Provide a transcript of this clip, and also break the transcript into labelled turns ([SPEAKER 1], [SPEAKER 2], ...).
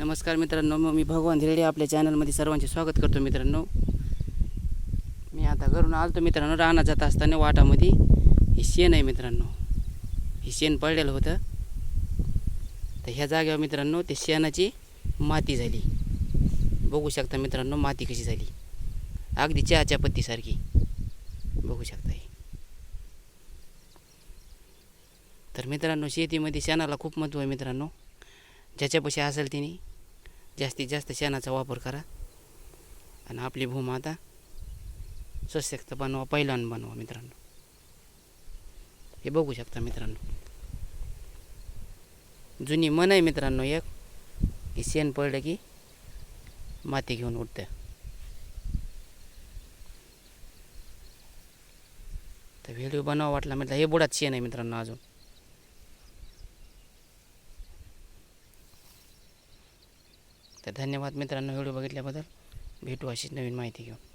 [SPEAKER 1] नमस्कार मित्रांनो मग मी भगवान धिरडे आपल्या चॅनलमध्ये सर्वांचे स्वागत करतो मित्रांनो. मी आता घरून आलतो मित्रांनो रानात जात असताना वाटामध्ये. हे शेण आहे मित्रांनो. हे शेण पडलेलं होतं. तर ह्या जागेवर मित्रांनो ते शेणाची माती झाली. बघू शकता मित्रांनो माती कशी झाली. अगदी चहाच्या पत्तीसारखी. बघू शकता तर मित्रांनो शेतीमध्ये शेणाला खूप महत्त्व आहे मित्रांनो. ज्याच्यापाशी असेल तिने. जास्तीत जास्त शेणाचा वापर करा. आणि आपली भूमाता सशक्त बनवा पहिलान बनवा मित्रांनो. हे बघू शकता मित्रांनो. जुनी मन आहे मित्रांनो एक की शेण पडलं की माती घेऊन उठतं. तर व्हिडिओ बनवा वाटला म्हटलं हे बुडात शेण आहे मित्रांनो अजून. तर धन्यवाद मित्रांनो व्हिडिओ बघितल्याबद्दल. भेटू अशीच नवीन माहिती घेऊन.